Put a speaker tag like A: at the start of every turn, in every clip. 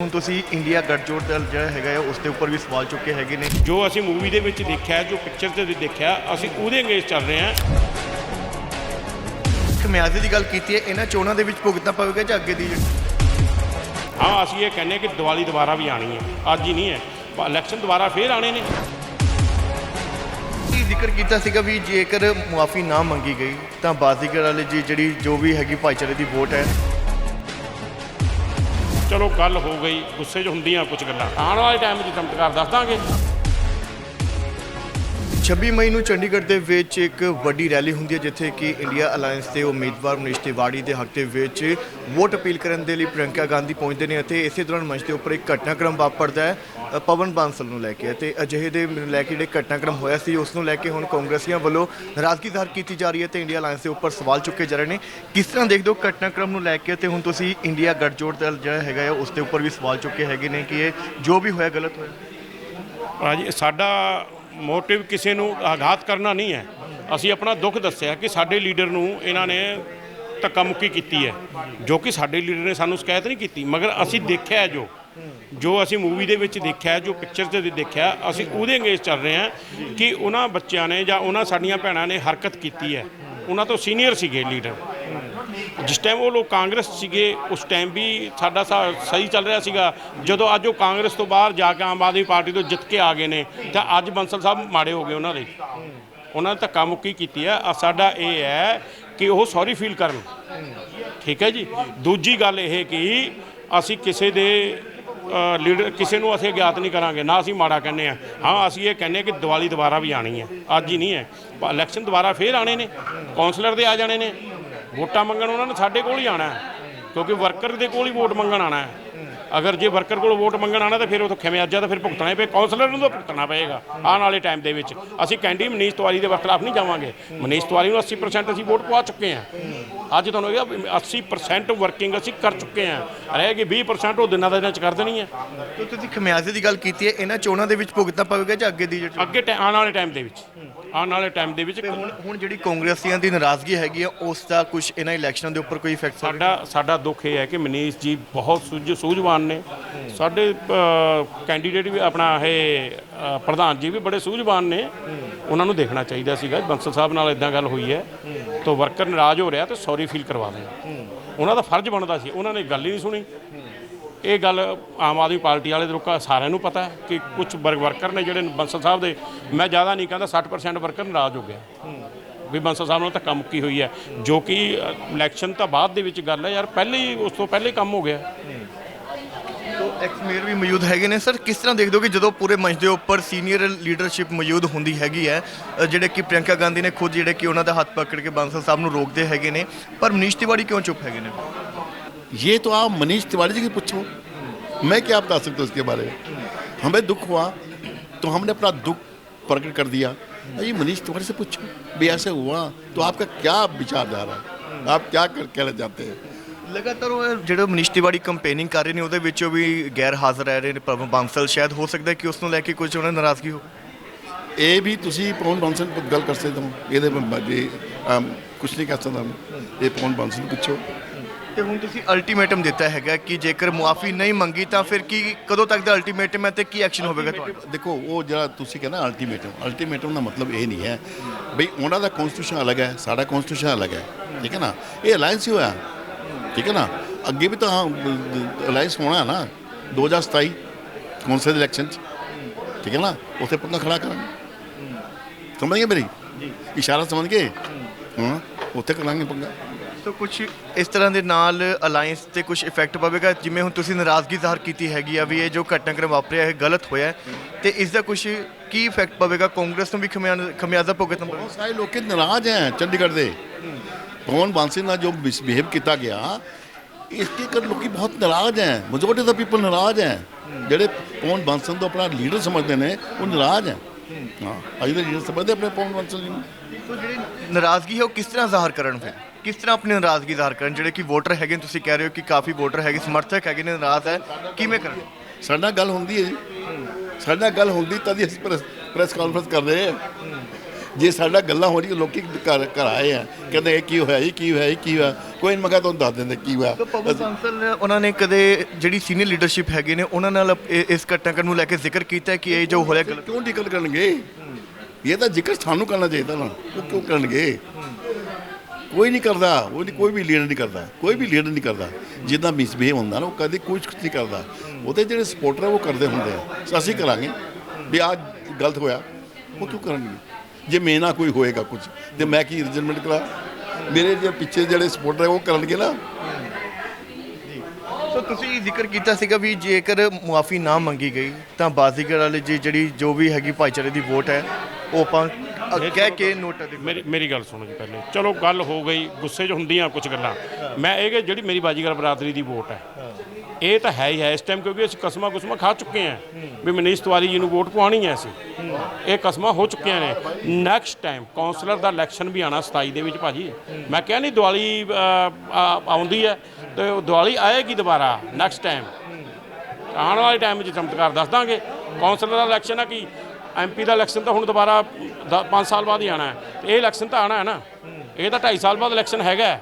A: ਹੁਣ ਤੁਸੀਂ ਇੰਡੀਆ ਗੱਠਜੋੜ ਦਲ ਜਿਹੜਾ ਹੈਗਾ ਹੈ ਉਸ ਦੇ ਉੱਪਰ ਵੀ ਸਵਾਲ ਚੁੱਕੇ ਹੈਗੇ ਨੇ।
B: ਜੋ ਅਸੀਂ ਮੂਵੀ ਦੇ ਵਿੱਚ ਦੇਖਿਆ ਜੋ ਪਿਕਚਰ ਤੇ ਦੇਖਿਆ ਅਸੀਂ ਉਹਦੇ ਅੰਗੇਜ ਚੱਲ ਰਹੇ ਹਾਂ।
A: ਖਮਿਆਜ਼ੇ ਦੀ ਗੱਲ ਕੀਤੀ ਹੈ ਇਹਨਾਂ ਚੋਣਾਂ ਦੇ ਵਿੱਚ ਭੁਗਤਣਾ ਪਵੇਗਾ ਜਾਂ ਅੱਗੇ ਦੀ
B: ਹਾਂ ਅਸੀਂ ਇਹ ਕਹਿੰਦੇ ਕਿ ਦੀਵਾਲੀ ਦੁਬਾਰਾ ਵੀ ਆਣੀ ਹੈ। ਅੱਜ ਹੀ ਨਹੀਂ ਹੈ। ਇਲੈਕਸ਼ਨ ਦੁਬਾਰਾ ਫੇਰ ਆਣੇ ਨੇ।
A: ਕੀ ਜ਼ਿਕਰ ਕੀਤਾ ਸੀਗਾ ਵੀ ਜੇਕਰ ਮੁਆਫੀ ਨਾ ਮੰਗੀ ਗਈ ਤਾਂ ਬਾਜ਼ੀਗਰ ਵਾਲੇ ਜੀ ਜਿਹੜੀ ਜੋ ਵੀ ਹੈਗੀ ਭਾਈਚਾਰੇ ਦੀ ਵੋਟ ਹੈ
B: ਚਲੋ ਗੱਲ ਹੋ ਗਈ, ਗੁੱਸੇ 'ਚ ਹੁੰਦੀਆਂ ਕੁਝ ਗੱਲਾਂ। ਆਉਣ ਵਾਲੇ ਟਾਈਮ 'ਚ ਚਮਤਕਾਰ ਦੱਸ ਦਾਂਗੇ।
A: 26 ਮਈ ਨੂੰ ਚੰਡੀਗੜ੍ਹ ਦੇ ਵਿੱਚ ਇੱਕ ਵੱਡੀ ਰੈਲੀ ਹੁੰਦੀ ਹੈ, ਜਿੱਥੇ ਕਿ ਇੰਡੀਆ ਅਲਾਈਅੰਸ ਦੇ ਉਮੀਦਵਾਰ ਮਨੀਸ਼ ਤਿਵਾੜੀ ਦੇ ਹੱਕ ਦੇ ਵਿੱਚ ਵੋਟ ਅਪੀਲ ਕਰਨ ਦੇ ਲਈ ਪ੍ਰਿਯੰਕਾ ਗਾਂਧੀ ਪਹੁੰਚਦੇ ਨੇ ਅਤੇ ਇਸੇ ਦੌਰਾਨ ਮੰਚ ਦੇ ਉੱਪਰ ਇੱਕ ਘਟਨਾਕ੍ਰਮ ਵਾਪਰਦਾ ਹੈ ਪਵਨ ਬਾਂਸਲ ਨੂੰ ਲੈ ਕੇ ਅਤੇ ਅਜਿਹੇ ਦੇ ਲੈ ਕੇ ਜਿਹੜੇ ਘਟਨਾਕ੍ਰਮ ਹੋਇਆ ਸੀ, ਉਸ ਨੂੰ ਲੈ ਕੇ ਹੁਣ ਕਾਂਗਰਸੀਆਂ ਵੱਲੋਂ ਨਾਰਾਜ਼ਗੀ ਜ਼ਾਹਰ ਕੀਤੀ ਜਾ ਰਹੀ ਹੈ ਤੇ ਇੰਡੀਆ ਅਲਾਈਅੰਸ ਦੇ ਉੱਪਰ ਸਵਾਲ ਚੁੱਕੇ ਜਾ ਰਹੇ ਨੇ। ਕਿਸ ਤਰ੍ਹਾਂ ਦੇਖਦੇ ਹੋ ਘਟਨਾਕ੍ਰਮ ਨੂੰ ਲੈ ਕੇ ਤੇ ਹੁਣ ਤੁਸੀਂ ਇੰਡੀਆ ਗੱਠਜੋੜ ਦਾ ਜਿਹੜਾ ਹੈਗਾ ਹੈ, ਉਸ ਦੇ ਉੱਪਰ ਵੀ ਸਵਾਲ ਚੁੱਕੇ ਹੈਗੇ ਨੇ ਕਿ ਇਹ ਜੋ ਵੀ ਹੋਇਆ, ਗਲਤ ਹੋਇਆ?
B: ਹਾਂਜੀ ਸਾਡਾ ਮੋਟਿਵ ਕਿਸੇ ਨੂੰ ਆਘਾਤ ਕਰਨਾ ਨਹੀਂ ਹੈ। ਅਸੀਂ ਆਪਣਾ ਦੁੱਖ ਦੱਸਿਆ ਕਿ ਸਾਡੇ ਲੀਡਰ ਨੂੰ ਇਹਨਾਂ ਨੇ ਧੱਕਾ ਮੁੱਕੀ ਕੀਤੀ ਹੈ, ਜੋ ਕਿ ਸਾਡੇ ਲੀਡਰ ਨੇ ਸਾਨੂੰ ਸ਼ਿਕਾਇਤ ਨਹੀਂ ਕੀਤੀ। ਮਗਰ ਅਸੀਂ ਦੇਖਿਆ ਜੋ ਜੋ ਅਸੀਂ ਮੂਵੀ ਦੇ ਵਿੱਚ ਦੇਖਿਆ, ਜੋ ਪਿਕਚਰ ਤੇ ਦੇਖਿਆ, ਅਸੀਂ ਉਹਦੇ ਅੰਗੇਜ ਚੱਲ ਰਹੇ ਹਾਂ ਕਿ ਉਹਨਾਂ ਬੱਚਿਆਂ ਨੇ ਜਾਂ ਉਹਨਾਂ ਸਾਡੀਆਂ ਭੈਣਾਂ ਨੇ ਹਰਕਤ ਕੀਤੀ ਹੈ। ਉਹਨਾਂ ਤੋਂ ਸੀਨੀਅਰ ਸੀਗੇ ਲੀਡਰ। ਜਿਸ ਟਾਈਮ ਉਹ ਲੋਕ ਕਾਂਗਰਸ ਸੀਗੇ, ਉਸ ਟਾਈਮ ਵੀ ਸਾਡਾ ਸਹੀ ਚੱਲ ਰਿਹਾ ਸੀਗਾ। ਜਦੋਂ ਅੱਜ ਉਹ ਕਾਂਗਰਸ ਤੋਂ ਬਾਹਰ ਜਾ ਕੇ ਆਮ ਆਦਮੀ ਪਾਰਟੀ ਤੋਂ ਜਿੱਤ ਕੇ ਆ ਗਏ ਨੇ, ਤਾਂ ਅੱਜ ਬੰਸਲ ਸਾਹਿਬ ਮਾੜੇ ਹੋ ਗਏ ਉਹਨਾਂ ਦੇ। ਉਹਨਾਂ ਨੇ ਧੱਕਾ ਮੁੱਕੀ ਕੀਤੀ ਹੈ ਸਾਡਾ ਇਹ ਹੈ ਕਿ ਉਹ ਸੌਰੀ ਫੀਲ ਕਰਨ। ਠੀਕ ਹੈ ਜੀ? ਦੂਜੀ ਗੱਲ ਇਹ ਕਿ ਅਸੀਂ ਕਿਸੇ ਦੇ ਲੀਡਰ ਕਿਸੇ ਨੂੰ ਅਸੀਂ ਅਗਿਆਤ ਨਹੀਂ ਕਰਾਂਗੇ। ਨਾ ਅਸੀਂ ਮਾੜਾ ਕਹਿੰਦੇ ਆ। ਹਾਂ, ਅਸੀਂ ਇਹ ਕਹਿੰਦੇ ਕਿ ਦੀਵਾਲੀ ਦੁਬਾਰਾ ਵੀ ਆਣੀ ਹੈ ਅੱਜ ਹੀ ਨਹੀਂ ਹੈ। ਇਲੈਕਸ਼ਨ ਦੁਬਾਰਾ ਫੇਰ ਆਣੇ ਨੇ। ਕਾਉਂਸਲਰ ਦੇ ਆ ਜਾਣੇ ਨੇ। ਵੋਟਾਂ ਮੰਗਣ ਉਹਨਾਂ ਨੇ ਸਾਡੇ ਕੋਲ ਹੀ ਆਣਾ ਕਿਉਂਕਿ ਵਰਕਰ ਦੇ ਕੋਲ ਹੀ ਵੋਟ ਮੰਗਣ ਆਣਾ ਹੈ। ਅਗਰ ਜੇ ਵਰਕਰ ਕੋਲ ਵੋਟ ਮੰਗਣ ਆਣਾ ਤਾਂ ਫਿਰ ਉਹ ਖਿਆਮਿਆਜਾ ਤਾਂ ਫਿਰ ਭੁਗਤਣਾ ਪਏ ਕਾਉਂਸਲਰ ਨੂੰ ਤਾਂ ਭੁਗਤਣਾ ਪਏਗਾ ਆਉਣ ਵਾਲੇ ਟਾਈਮ ਦੇ ਵਿੱਚ। ਅਸੀਂ ਕੈਂਡੀ ਮਨੀਸ਼ ਤਿਵਾਰੀ ਦੇ ਖਿਲਾਫ ਨਹੀਂ ਜਾਵਾਂਗੇ। ਮਨੀਸ਼ ਤਿਵਾਰੀ ਨੂੰ 80% ਅਸੀਂ ਵੋਟ ਪਵਾ ਚੁੱਕੇ ਹਾਂ। ਅੱਜ ਤੁਹਾਨੂੰ ਇਹ 80% ਵਰਕਿੰਗ ਅਸੀਂ ਕਰ ਚੁੱਕੇ ਹਾਂ। ਰਹਿ ਗਈ 20% ਉਹ ਦਿਨਾਂ ਦਾ ਦਿਨਾਂ ਚ ਕਰ ਦੇਣੀ ਹੈ।
A: ਤੇ ਤੁਸੀਂ ਖਮਿਆਜ਼ੇ ਦੀ ਗੱਲ ਕੀਤੀ ਹੈ ਇਹਨਾਂ ਚੋਣਾਂ ਦੇ ਵਿੱਚ ਭੁਗਤਣਾ ਪਵੇਗਾ ਜਾਂ ਅੱਗੇ ਦੀ ਜਿਹੜੀ
B: ਅੱਗੇ ਆਉਣ ਵਾਲੇ ਟਾਈਮ ਦੇ ਵਿੱਚ। ਆਉਣ ਵਾਲੇ ਟਾਈਮ ਦੇ ਵਿੱਚ
A: ਹੁਣ ਹੁਣ ਜਿਹੜੀ ਕਾਂਗਰਸੀਆਂ ਦੀ ਨਾਰਾਜ਼ਗੀ ਹੈਗੀ ਆ ਉਸ ਦਾ ਕੁਝ ਇਹਨਾਂ ਇਲੈਕਸ਼ਨਾਂ ਦੇ ਉੱਪਰ ਕੋਈ ਇਫੈਕਟ
B: ਸਾਡਾ ਸਾਡਾ ਦੁੱਖ ਇਹ ਹੈ ਕਿ ਮਨੀਸ਼ ਜੀ ਬਹੁਤ ਸੂਝ ਸੂਝਵਾਨ ਨੇ। ਸਾਡੇ ਕੈਂਡੀਡੇਟ ਵੀ ਆਪਣਾ ਇਹ ਪ੍ਰਧਾਨ ਜੀ ਵੀ ਬੜੇ ਸੂਝਵਾਨ ਨੇ। ਉਹਨਾਂ ਨੂੰ ਦੇਖਣਾ ਚਾਹੀਦਾ ਸੀਗਾ। ਬੰਸਲ ਸਾਹਿਬ ਨਾਲ ਇਦਾਂ ਗੱਲ ਹੋਈ ਹੈ। ਤਾਂ ਵਰਕਰ ਨਾਰਾਜ਼ ਹੋ ਰਿਹਾ ਤੇ ਸੌਰੀ ਫੀਲ ਕਰਵਾ ਦੇਣਾ। ਉਹਨਾਂ ਦਾ ਫਰਜ਼ ਬਣਦਾ ਸੀ। ਉਹਨਾਂ ਨੇ ਗੱਲ ਹੀ ਨਹੀਂ ਸੁਣੀ। ਇਹ ਗੱਲ ਆਮ ਆਦਮੀ ਪਾਰਟੀ ਵਾਲੇ ਦੇ ਲੋਕਾਂ ਸਾਰਿਆਂ ਨੂੰ ਪਤਾ ਹੈ ਕਿ ਕੁਝ ਵਰਕਰ ਨੇ ਜਿਹੜੇ ਬੰਸਲ ਸਾਹਿਬ ਦੇ, ਮੈਂ ਜ਼ਿਆਦਾ ਨਹੀਂ ਕਹਿੰਦਾ 60% ਵਰਕਰ ਨਾਰਾਜ਼ ਹੋ ਗਿਆ ਵੀ ਬੰਸਲ ਸਾਹਿਬ ਨਾਲ ਧੱਕਾ ਮੁੱਕੀ ਹੋਈ ਹੈ। ਜੋ ਕਿ ਇਲੈਕਸ਼ਨ ਤਾਂ ਬਾਅਦ ਦੇ ਵਿੱਚ ਗੱਲ ਹੈ ਯਾਰ। ਪਹਿਲੇ ਹੀ, ਉਸ ਤੋਂ ਪਹਿਲੇ ਕੰਮ ਹੋ ਗਿਆ।
A: ਐਕਸ ਮੇਅਰ ਵੀ ਮੌਜੂਦ ਹੈਗੇ ਨੇ ਸਰ ਕਿਸ ਤਰ੍ਹਾਂ ਦੇਖਦੇ ਹੋ ਕਿ ਜਦੋਂ ਪੂਰੇ ਮੰਚ ਦੇ ਉੱਪਰ ਸੀਨੀਅਰ ਲੀਡਰਸ਼ਿਪ ਮੌਜੂਦ ਹੁੰਦੀ ਹੈਗੀ ਹੈ ਅ, ਜਿਹੜੇ ਕਿ ਪ੍ਰਿਯੰਕਾ ਗਾਂਧੀ ਨੇ ਖੁਦ ਜਿਹੜੇ ਕਿ ਉਹਨਾਂ ਦਾ ਹੱਥ ਪਕੜ ਕੇ ਬਾਂਸਲ ਸਾਹਿਬ ਨੂੰ ਰੋਕਦੇ ਹੈਗੇ ਨੇ ਪਰ ਮਨੀਸ਼ ਤਿਵਾੜੀ ਕਿਉਂ ਚੁੱਪ ਹੈਗੇ ਨੇ
C: ये तो आप मनीष तिवारी जी की पूछो मैं क्या बता सकता हूँ उसके बारे में हमें दुख हुआ तो हमने अपना दुख प्रकट कर दिया ये मनीष तिवारी से पूछो भी ऐसे हुआ तो आपका क्या विचारधारा है आप क्या कर कहना चाहते हैं
A: ਲਗਾਤਾਰ ਉਹ ਜਿਹੜੇ ਮਨੀਸ਼ ਤਿਵਾੜੀ ਕੰਪੇਨਿੰਗ ਕਰ ਰਹੇ ਨੇ ਉਹਦੇ ਵਿੱਚੋਂ ਵੀ ਗੈਰ ਹਾਜ਼ਰ ਰਹਿ ਰਹੇ ਨੇ ਪਵਨ ਬਾਂਸਲ ਸ਼ਾਇਦ ਹੋ ਸਕਦਾ ਕਿ ਉਸ ਨੂੰ ਲੈ ਕੇ ਕੁਝ ਉਹਨਾਂ ਦੀ ਨਾਰਾਜ਼ਗੀ ਹੋ।
C: ਇਹ ਵੀ ਤੁਸੀਂ ਪਵਨ ਬਾਂਸਲ ਨੂੰ ਗੱਲ ਕਰ ਸਕਦੇ ਹੋ। ਇਹਦੇ ਬਾਰੇ ਕੁਝ ਨਹੀਂ ਕਹਿ ਸਕਦਾ। ਇਹ ਪਵਨ ਬਾਂਸਲ ਨੂੰ ਪੁੱਛੋ।
A: ਤੇ ਹੁਣ ਤੁਸੀਂ ਅਲਟੀਮੇਟਮ ਦਿੱਤਾ ਹੈਗਾ ਕਿ ਜੇਕਰ ਮੁਆਫੀ ਨਹੀਂ ਮੰਗੀ ਤਾਂ ਫਿਰ ਕੀ ਕਦੋਂ ਤੱਕ ਦਾ ਅਲਟੀਮੇਟਮ ਹੈ ਤੇ ਕੀ ਐਕਸ਼ਨ ਹੋਵੇਗਾ ਤੁਹਾਡਾ?
C: ਦੇਖੋ ਉਹ ਜਿਹੜਾ ਤੁਸੀਂ ਕਹਿੰਦਾ ਅਲਟੀਮੇਟਮ ਅਲਟੀਮੇਟਮ ਦਾ ਮਤਲਬ ਇਹ ਨਹੀਂ ਹੈ ਬਈ ਉਹਨਾਂ ਦਾ ਕਨਸਟੀਟਿਊਸ਼ਨ ਅਲੱਗ ਹੈ ਸਾਡਾ ਕਨਸਟੀਟਿਊਸ਼ਨ ਅਲੱਗ ਹੈ। ਠੀਕ ਹੈ ਨਾ? ਇਹ ਅਲਾਈਅੰਸ ਹੀ ਹੋਇਆ। ਠੀਕ ਹੈ ਨਾ? ਅੱਗੇ ਵੀ ਤਾਂ ਅਲਾਈਅੰਸ ਹੋਣਾ ਹੈ ਨਾ। 2027 ਕੌਂਸਲ ਦੇ ਇਲੈਕਸ਼ਨ 'ਚ। ਠੀਕ ਹੈ ਨਾ? ਉੱਥੇ ਪੰਗਾ ਖੜਾ ਕਰਾਂਗੇ। ਸਮਝ ਗਏ ਮੇਰੀ? ਇਸ਼ਾਰਾ ਸਮਝ ਗਏ? ਹਾਂ ਉੱਥੇ ਕਰਾਂਗੇ ਪੰਗਾ।
A: ਸੋ ਕੁਝ ਇਸ ਤਰ੍ਹਾਂ ਦੇ ਨਾਲ ਅਲਾਈਅੰਸ ਤੇ ਕੁਝ ਇਫੈਕਟ ਪਵੇਗਾ? ਜਿਵੇਂ ਹੁਣ ਤੁਸੀਂ ਨਾਰਾਜ਼ਗੀ ਜ਼ਾਹਰ ਕੀਤੀ ਹੈਗੀ ਆ ਵੀ ਇਹ ਜੋ ਘਟਨਾਕ੍ਰਮ ਵਾਪਰਿਆ ਇਹ ਗਲਤ ਹੋਇਆ ਤੇ ਇਸ ਦਾ ਕੁਝ ਕੀ ਇਫੈਕਟ ਪਵੇਗਾ? ਕਾਂਗਰਸ ਨੂੰ ਵੀ ਖਮਿਆ- ਖਮਿਆਜ਼ਾ ਭੁਗਤਣਾ ਪਵੇਗਾ?
C: ਬਹੁਤ ਸਾਰੇ ਲੋਕ ਨਾਰਾਜ਼ ਹੈ ਚੰਡੀਗੜ੍ਹ ਦੇ। ਪਵਨ ਬਾਂਸਲ ਨਾਲ ਜੋ ਮਿਸਬਿਹੇਵ ਕੀਤਾ ਗਿਆ ਇਸ ਕੇ ਕਰ ਲੋਕੀ ਬਹੁਤ ਨਾਰਾਜ਼ ਹੈ। ਮੈਜੋਰਟੀ ਦਾ ਪੀਪਲ ਨਾਰਾਜ਼ ਹੈ। ਜਿਹੜੇ ਪਵਨ ਬਾਂਸਲ ਨੂੰ ਆਪਣਾ ਲੀਡਰ ਸਮਝਦੇ ਨੇ ਉਹ ਨਾਰਾਜ਼ ਹੈ। ਹਾਂ ਅੱਜ ਦੇ ਲੀਡਰ ਸਮਝਦੇ ਆਪਣੇ ਪਵਨ ਬਾਂਸਲ ਜੀ ਨੂੰ।
A: ਜਿਹੜੀ ਨਾਰਾਜ਼ਗੀ ਹੈ ਉਹ ਕਿਸ ਤਰ੍ਹਾਂ ਜ਼ਾਹਰ ਕਰਨ ਫਿਰ? ਕਿਸ ਤਰ੍ਹਾਂ ਆਪਣੀ ਨਾਰਾਜ਼ਗੀ ਜ਼ਾਹਰ ਕਰਨ? ਜਿਹੜੇ ਕਿ ਵੋਟਰ ਹੈਗੇ ਨੇ, ਤੁਸੀਂ ਕਹਿ ਰਹੇ ਹੋ ਕਿ ਕਾਫੀ ਵੋਟਰ ਹੈਗੇ ਸਮਰਥਕ ਹੈਗੇ ਨੇ ਨਾਰਾਜ਼ ਹੈ। ਕਿਵੇਂ ਕਰਨ?
C: ਸਾਡੇ ਨਾਲ ਗੱਲ ਹੁੰਦੀ ਹੈ ਜੀ। ਸਾਡੇ ਨਾਲ ਗੱਲ ਹੁੰਦੀ ਤਾਂ ਦੀ ਅਸੀਂ ਪ੍ਰੈਸ ਪ੍ਰੈਸ ਕਾਨਫਰੰਸ ਕਰ ਰਹੇ ਹਾਂ। ਜੇ ਸਾਡਾ ਗੱਲਾਂ ਹੋ ਰਹੀ ਲੋਕੀ ਘਰ ਘਰ ਆਏ ਆ। ਕਹਿੰਦੇ ਇਹ ਕੀ ਹੋਇਆ ਇਹ ਕੀ ਹੋਇਆ ਇਹ ਕੀ ਹੋਇਆ? ਕੋਈ ਨਹੀਂ ਤੁਹਾਨੂੰ ਦੱਸ ਦਿੰਦੇ ਕੀ ਹੋਇਆ।
A: ਤਾਂ ਪਵਨ ਬਾਂਸਲ ਨੇ ਉਹਨਾਂ ਨੇ ਕਦੇ ਜਿਹੜੀ ਸੀਨੀਅਰ ਲੀਡਰਸ਼ਿਪ ਹੈਗੇ ਨੇ ਉਹਨਾਂ ਨਾਲ ਇਹ- ਇਸ ਘਟਨਾਕ੍ਰਮ ਨੂੰ ਲੈ ਕੇ ਜ਼ਿਕਰ ਕੀਤਾ ਹੈ ਕਿ ਇਹ ਜੋ ਹੋਇਆ ਗਲਤ?
C: ਕਿਉਂ ਨਿਕਲ ਕਰਨਗੇ? ਇਹ ਤਾਂ ਜ਼ਿਕਰ ਸਾਨੂੰ ਕਰਨਾ ਚਾਹੀਦਾ ਨਾ। ਉਹ ਕਿਉਂ ਕਰਨਗੇ? ਕੋਈ ਨਹੀਂ ਕਰਦਾ, ਉਹ ਨਹੀਂ, ਕੋਈ ਵੀ ਲੀਡਰ ਨਹੀਂ ਕਰਦਾ, ਕੋਈ ਵੀ ਲੀਡਰ ਨਹੀਂ ਕਰਦਾ। ਜਿੱਦਾਂ ਮਿਸਬਿਹੇਵ ਹੁੰਦਾ ਨਾ, ਉਹ ਕਦੇ ਕੁਝ ਨਹੀਂ ਕਰਦਾ। ਉਹਦੇ ਜਿਹੜੇ ਸਪੋਰਟਰ ਆ, ਉਹ ਕਰਦੇ ਹੁੰਦੇ ਆ। ਅਸੀਂ ਕਰਾਂਗੇ। ਵੀ ਆ ਗਲਤ ਹੋਇਆ, ਉਹ ਕਿਉਂ ਕਰਨਗੇ। ਜੇ ਮੈਂ ਨਾ ਕੋਈ ਹੋਏਗਾ ਕੁਝ ਤੇ ਮੈਂ ਕੀ ਰਿਜਨਮੈਂਟ ਕਰਾ? ਮੇਰੇ ਜੇ ਪਿੱਛੇ ਜਿਹੜੇ ਸਪੋਰਟਰ ਆ, ਉਹ ਕਰਨਗੇ ਨਾ।
A: ਸੋ ਤੁਸੀਂ ਜ਼ਿਕਰ ਕੀਤਾ ਸੀਗਾ ਵੀ ਜੇਕਰ ਮੁਆਫੀ ਨਾ ਮੰਗੀ ਗਈ, ਤਾਂ ਬਾਜ਼ੀਗਰ ਵਾਲੇ ਜੀ ਜਿਹੜੀ, ਜੋ ਵੀ ਹੈਗੀ ਭਾਈਚਾਰੇ ਦੀ ਵੋਟ ਹੈ, ਉਹ ਆਪਾਂ ਕਹਿ ਕੇ ਨੋਟ ਦੇ
B: ਮੇਰੀ ਮੇਰੀ ਗੱਲ ਸੁਣੋ ਜੀ ਪਹਿਲੇ। ਚਲੋ ਗੱਲ ਹੋ ਗਈ ਗੁੱਸੇ 'ਚ ਹੁੰਦੀਆਂ ਕੁਝ ਗੱਲਾਂ। ਮੈਂ ਇਹ ਕਿ ਜਿਹੜੀ ਮੇਰੀ ਬਾਜੀਗਰ ਬਰਾਦਰੀ ਦੀ ਵੋਟ ਹੈ ਇਹ ਤਾਂ ਹੈ ਹੀ ਹੈ ਇਸ ਟਾਈਮ ਕਿਉਂਕਿ ਅਸੀਂ ਕਸਮਾਂ ਕੁਸਮਾਂ ਖਾ ਚੁੱਕੇ ਹਾਂ। ਵੀ ਮਨੀਸ਼ ਤਿਵਾਰੀ ਜੀ ਨੂੰ ਵੋਟ ਪਵਾਉਣੀ ਹੈ ਅਸੀਂ। ਇਹ ਕਸਮਾਂ ਹੋ ਚੁੱਕੀਆਂ ਨੇ। ਨੈਕਸਟ ਟਾਈਮ ਕਾਉਂਸਲਰ ਦਾ ਇਲੈਕਸ਼ਨ ਵੀ ਆਣਾ 27 ਦੇ ਵਿੱਚ ਭਾਜੀ। ਮੈਂ ਕਿਹਾ ਨਹੀਂ ਦੀਵਾਲੀ ਆ- ਆਉਂਦੀ ਹੈ ਤੇ ਉਹ ਦੀਵਾਲੀ ਆਏਗੀ ਦੁਬਾਰਾ ਨੈਕਸਟ ਟਾਈਮ ਆਉਣ ਵਾਲੇ ਟਾਈਮ ਵਿੱਚ ਚਮਤਕਾਰ ਦੱਸ ਦਾਂਗੇ। ਕਾਉਂਸਲਰ ਦਾ ਇਲੈਕਸ਼ਨ ਆ ਕੀ? ਐਮਪੀ ਦਾ ਇਲੈਕਸ਼ਨ ਤਾਂ ਹੁਣ ਦੁਬਾਰਾ 5 ਸਾਲ ਬਾਅਦ ਹੀ ਆਣਾ ਹੈ। ਤੇ ਇਹ ਇਲੈਕਸ਼ਨ ਤਾਂ ਆਣਾ ਹੈ ਨਾ। ਇਹ ਤਾਂ 2.5 ਸਾਲ ਬਾਅਦ ਇਲੈਕਸ਼ਨ ਹੈਗਾ।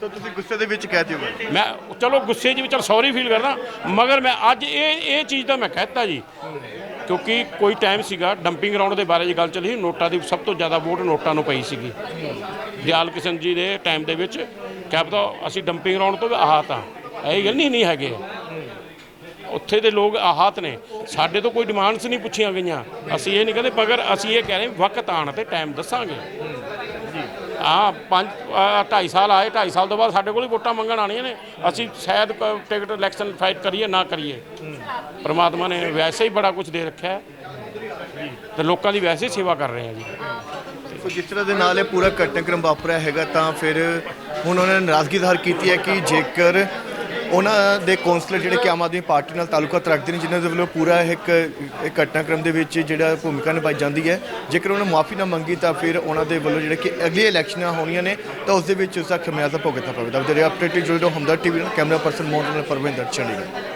A: ਤਾਂ ਤੁਸੀਂ ਗੁੱਸੇ ਦੇ ਵਿੱਚ ਕਹਿ ਦਿਓ
B: ਮੈਂ ਚਲੋ ਗੁੱਸੇ 'ਚ ਵੀ ਚਲ ਸੌਰੀ ਫੀਲ ਕਰਦਾ। ਮਗਰ ਮੈਂ ਅੱਜ ਇਹ ਇਹ ਚੀਜ਼ ਤਾਂ ਮੈਂ ਕਹਿਤਾ ਜੀ। ਕਿਉਂਕਿ ਕੋਈ ਟਾਈਮ ਸੀਗਾ ਡੰਪਿੰਗ ਗਰਾਊਂਡ ਦੇ ਬਾਰੇ 'ਚ ਗੱਲ ਚੱਲੀ। ਨੋਟਾਂ ਦੀ ਸਭ ਤੋਂ ਜ਼ਿਆਦਾ ਵੋਟ ਨੋਟਾਂ ਨੂੰ ਪਈ ਸੀਗੀ। ਦਿਆਲ ਕਿਸ਼ਨ ਜੀ ਦੇ ਟਾਈਮ ਦੇ ਵਿੱਚ ਕਿਆ ਪਤਾ ਅਸੀਂ ਡੰਪਿੰਗ ਗਰਾਊਂਡ ਤੋਂ ਵੀ ਆਹਤ ਆ ਇਹ ਗੱਲ ਨਹੀਂ ਨਹੀਂ ਹੈਗੇ। ਉੱਥੇ ਦੇ ਲੋਕ ਆਹਤ ਨੇ। ਸਾਡੇ ਤੋਂ ਕੋਈ ਡਿਮਾਂਡਸ ਨਹੀਂ ਪੁੱਛੀਆਂ ਗਈਆਂ। ਅਸੀਂ ਇਹ ਨਹੀਂ ਕਹਿੰਦੇ, ਮਗਰ ਅਸੀਂ ਇਹ ਕਹਿ ਰਹੇ ਵਕਤ ਆਣ ਤੇ ਟਾਈਮ ਦੱਸਾਂਗੇ। ਆ ਪੰਜ ਆਹ ਢਾਈ ਸਾਲ ਆਏ, ਢਾਈ ਸਾਲ ਤੋਂ ਬਾਅਦ ਸਾਡੇ ਕੋਲ ਹੀ ਵੋਟਾਂ ਮੰਗਣ ਆਣੀਆਂ ਨੇ। ਅਸੀਂ ਸ਼ਾਇਦ ਟਿਕਟ ਇਲੈਕਸ਼ਨ ਫਾਈਟ ਕਰੀਏ, ਨਾ ਕਰੀਏ। ਪਰਮਾਤਮਾ ਨੇ ਵੈਸੇ ਹੀ ਬੜਾ ਕੁਝ ਦੇ ਰੱਖਿਆ ਹੈ। ਤੇ ਲੋਕਾਂ ਦੀ ਵੈਸੇ ਹੀ ਸੇਵਾ ਕਰ ਰਹੇ ਆ ਜੀ।
A: ਸੋ ਜਿਸ ਤਰ੍ਹਾਂ ਦੇ ਨਾਲ ਇਹ ਪੂਰਾ ਘਟਨਾਕ੍ਰਮ ਵਾਪਰਿਆ ਹੈਗਾ, ਤਾਂ ਫਿਰ ਹੁਣ ਉਹਨਾਂ ਨੇ ਨਾਰਾਜ਼ਗੀ ਜ਼ਾਹਰ ਕੀਤੀ ਹੈ ਕਿ ਜੇਕਰ ਉਹਨਾਂ ਦੇ ਕੌਂਸਲਰ ਜਿਹੜੇ ਕਿ ਆਮ ਆਦਮੀ ਪਾਰਟੀ ਨਾਲ ਤਾਲੁਕਾਤ ਰੱਖਦੇ ਨੇ, ਜਿਨ੍ਹਾਂ ਦੇ ਵੱਲੋਂ ਪੂਰਾ ਇੱਕ, ਇਹ ਘਟਨਾਕ੍ਰਮ ਦੇ ਵਿੱਚ ਜਿਹੜਾ ਭੂਮਿਕਾ ਨਿਭਾਈ ਜਾਂਦੀ ਹੈ। ਜੇਕਰ ਉਹਨਾਂ ਮਾਫੀ ਨਾ ਮੰਗੀ ਤਾਂ ਫਿਰ ਉਹਨਾਂ ਦੇ ਵੱਲੋਂ ਜਿਹੜੇ ਕਿ ਅਗਲੀਆਂ ਇਲੈਕਸ਼ਨਾਂ ਹੋਣੀਆਂ ਨੇ, ਤਾਂ ਉਸ ਦੇ ਵਿੱਚ ਉਸ ਦਾ ਖਮਿਆਜ਼ਾ ਭੁਗਤਣਾ ਪਵੇਗਾ। ਤੇ ਅਪਡੇਟ ਜੁੜੇ ਰਹੋ ਹਮਦਰ ਟੀਵੀ ਨਾਲ। ਕੈਮਰਾ ਪਰਸਨ ਮੋਹਨ ਨਾਲ ਪਰਵਿੰਦਰ ਚੰਡੀਗੜ੍ਹ।